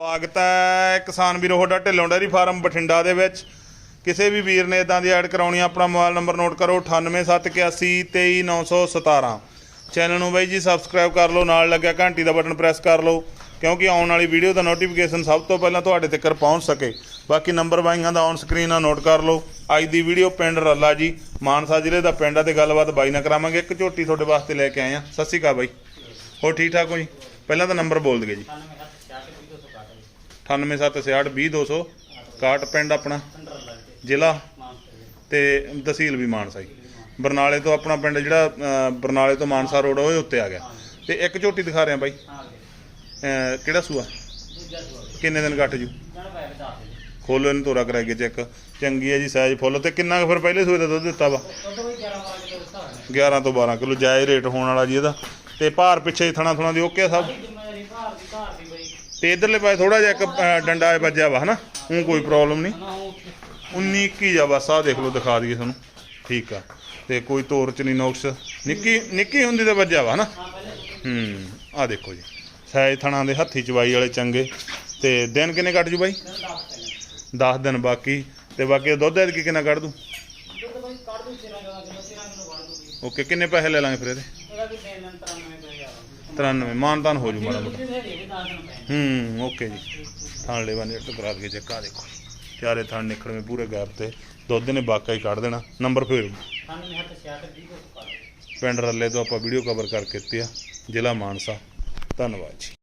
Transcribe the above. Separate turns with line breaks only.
ਸਵਾਗਤ ਹੈ ਕਿਸਾਨ ਵੀਰੋ, ਤੁਹਾਡਾ ਢਿੱਲੋਂ ਡੈਰੀ ਫਾਰਮ ਬਠਿੰਡਾ ਦੇ ਵਿੱਚ। ਕਿਸੇ ਵੀ ਵੀਰ ਨੇ ਇਦਾਂ ਦੀ ਐਡ ਕਰਾਉਣੀ ਆ, ਆਪਣਾ ਮੋਬਾਈਲ ਨੰਬਰ ਨੋਟ ਕਰੋ 9871823917 ਚੈਨਲ ਨੂੰ ਬਾਈ ਜੀ ਸਬਸਕ੍ਰਾਈਬ ਕਰ ਲਓ, ਨਾਲ ਲੱਗਿਆ ਘੰਟੀ ਦਾ ਬਟਨ ਪ੍ਰੈਸ ਕਰ ਲਓ, ਕਿਉਂਕਿ ਆਉਣ ਵਾਲੀ ਵੀਡੀਓ ਦਾ ਨੋਟੀਫਿਕੇਸ਼ਨ ਸਭ ਤੋਂ ਪਹਿਲਾਂ ਤੁਹਾਡੇ ਤੱਕ ਪਹੁੰਚ ਸਕੇ। ਬਾਕੀ ਨੰਬਰ ਬਾਈਆਂ ਦਾ ਔਨ ਸਕਰੀਨ ਆ ਨੋਟ ਕਰ ਲਓ। ਅੱਜ ਦੀ ਵੀਡੀਓ ਪਿੰਡ ਰੱਲਾ ਜੀ, ਮਾਨਸਾ ਜ਼ਿਲ੍ਹੇ ਦਾ ਪਿੰਡ ਆ ਤੇ ਗੱਲਬਾਤ ਬਾਈ ਨਾਲ ਕਰਾਵਾਂਗੇ। ਇੱਕ ਝੋਟੀ ਤੁਹਾਡੇ ਵਾਸਤੇ ਲੈ ਕੇ ਆਏ ਆ। ਸਤਿ ਸ਼੍ਰੀ ਅਕਾਲ ਬਾਈ। ਹੋਰ ਠੀਕ ਠਾਕ ਹੋ ਜੀ? ਪਹਿਲਾਂ ਤਾਂ ਨੰਬਰ ਬੋਲ ਦਈਏ ਜੀ। 9876620261 ਪਿੰਡ ਆਪਣਾ ਜ਼ਿਲ੍ਹਾ ਤੇ ਤਹਿਸੀਲ ਵੀ ਮਾਨਸਾ ਜੀ। ਬਰਨਾਲੇ ਤੋਂ ਆਪਣਾ ਪਿੰਡ ਜਿਹੜਾ ਬਰਨਾਲੇ ਤੋਂ ਮਾਨਸਾ ਰੋਡ ਉਹਦੇ ਉੱਤੇ ਆ ਗਿਆ। ਤੇ ਇੱਕ ਝੋਟੀ ਦਿਖਾ ਰਿਹਾ ਬਾਈ। ਕਿਹੜਾ ਸੂਆ? ਕਿੰਨੇ ਦਿਨ ਕੱਟ ਜੂ? ਖੋਲੋ ਇਹਨੂੰ ਤੋਰਾ ਕਰਾਈਏ ਚੈੱਕ। ਚੰਗੀ ਹੈ ਜੀ ਸਾਈਜ਼ ਫੁੱਲ। ਤੇ ਕਿੰਨਾ ਕੁ ਫਿਰ ਪਹਿਲੇ ਸੂਏ ਦਾ ਦੁੱਧ ਦਿੱਤਾ ਵਾ? 11 ਤੋਂ 12 ਕਿਲੋ ਜਾਇਜ਼ ਰੇਟ ਹੋਣ ਵਾਲਾ ਜੀ ਇਹਦਾ। ਤੇ ਭਾਰ ਪਿੱਛੇ ਥਣਾ ਥਣਾ ਦੀ ਓਕੇ ਸਭ? ਤੇ ਇਧਰਲੇ ਪਾਸੇ ਥੋੜਾ ਜਿਹਾ ਇੱਕ ਅਹ, ਡੰਡਾ ਜਿਹਾ ਵੱਜਿਆ ਵਾ ਹਨਾ? ਉਹ ਕੋਈ ਪ੍ਰੋਬਲਮ ਨਹੀਂ। 19 21 ਜਾ ਬਸ ਆਹ ਦੇਖ ਲਓ ਦਿਖਾ ਦਈਏ ਤੁਹਾਨੂੰ। ਠੀਕ ਆ। ਤੇ ਕੋਈ ਤੋਰ ਚ ਨਹੀਂ ਨੋਕਸ। ਨਿੱਕੀ ਨਿੱਕੀ ਹੁੰਦੀ ਤਾਂ ਵੱਜਿਆ ਵਾ ਹਨਾ? ਹੂੰ ਆਹ ਦੇਖੋ ਜੀ। ਸਾਇਜ ਥਣਾ ਦੇ ਹੱਥੀ ਚਵਾਈ ਵਾਲੇ ਚੰਗੇ। ਤੇ ਦਿਨ ਕਿੰਨੇ ਕੱਟ ਜੂ ਬਾਈ? 10 ਦਿਨ ਬਾਕੀ। ਤੇ ਬਾਕੀ ਦੁੱਧ ਐਤਕੀ ਕਿੰਨਾ ਕੱਢ ਦੂੰ? ਓਕੇ ਕਿੰਨੇ ਪੈਸੇ ਲੈ ਲਾਂਗੇ ਫਿਰ ਇਹਦੇ? 93 ਮਾਨਤਾਨ ਹੋ ਜੂ ਮਾੜਾ ਮੋਟਾ। ਹੂੰ ਓਕੇ ਜੀ। ਥਾਣ ਲੈਵਾ ਨੇ ਟਕਰਾ ਕੇ ਚੈੱਕ ਆ ਦੇਖੋ ਚਾਰੇ ਥਾਣ ਨਿਕਲਵੇਂ ਪੂਰੇ ਗੈਪ ਤੇ। ਦੁੱਧ ਨੇ ਬਾਕਾ ਹੀ ਕੱਢ ਦੇਣਾ। ਨੰਬਰ ਫਿਰ ਪਿੰਡ ਰੱਲੇ ਤੋਂ ਆਪਾਂ ਵੀਡੀਓ ਕਵਰ ਕਰਕੇ ਦਿੱਤੀ ਆ। ਜ਼ਿਲ੍ਹਾ ਮਾਨਸਾ। ਧੰਨਵਾਦ ਜੀ।